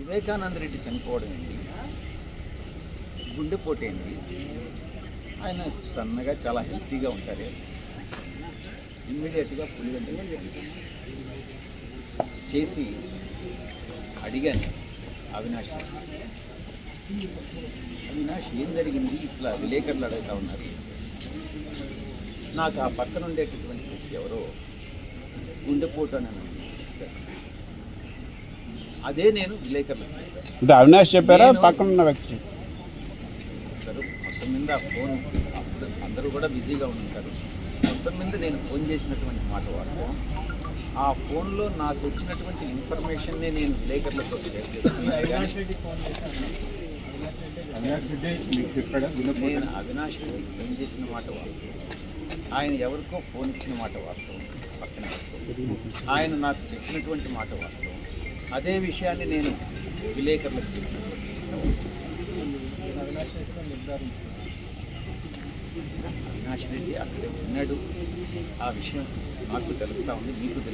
వివేకానంద రెడ్డి చనిపోవడం ఏంటి? గుండెపోటు ఏంటి? ఆయన సన్నగా చాలా హెల్తీగా ఉంటారు. ఇమ్మీడియట్గా పులివెందులు చేసి అడిగాను అవినాష్ అవినాష్ ఏం జరిగింది? ఇట్లా విలేకరులు అడుగుతూ ఉన్నారు. నాకు ఆ పక్కన ఉండేటటువంటి ఎవరో గుండెపోటు అని అదే నేను విలేకరులకు చెప్పాను. అంటే అవినాష్ చెప్పారా? పక్కన ఉన్న వ్యక్తి. మొత్తం మీద ఆ ఫోన్ అప్పుడు అందరూ కూడా బిజీగా ఉంటారు మొత్తం మీద నేను ఫోన్ చేసినటువంటి మాట వాస్తవం. ఆ ఫోన్లో నాకు వచ్చినటువంటి ఇన్ఫర్మేషన్ని నేను విలేకరులతో షేర్ చేసుకున్నాను. నేను అవినాష్ రెడ్డికి ఫోన్ చేసిన మాట వాస్తవం. ఆయన ఎవరికో ఫోన్ ఇచ్చిన మాట వాస్తవం. పక్కన వాస్తవం. ఆయన నాకు చెప్పినటువంటి మాట వాస్తవం. అదే విషయాన్ని నేను విలేకరులకు చెప్పాను. అవినాష్ రెడ్డి అక్కడే ఉన్నాడు. ఆ విషయం నాకు తెలుస్తూ ఉంది మీకు తెలుసు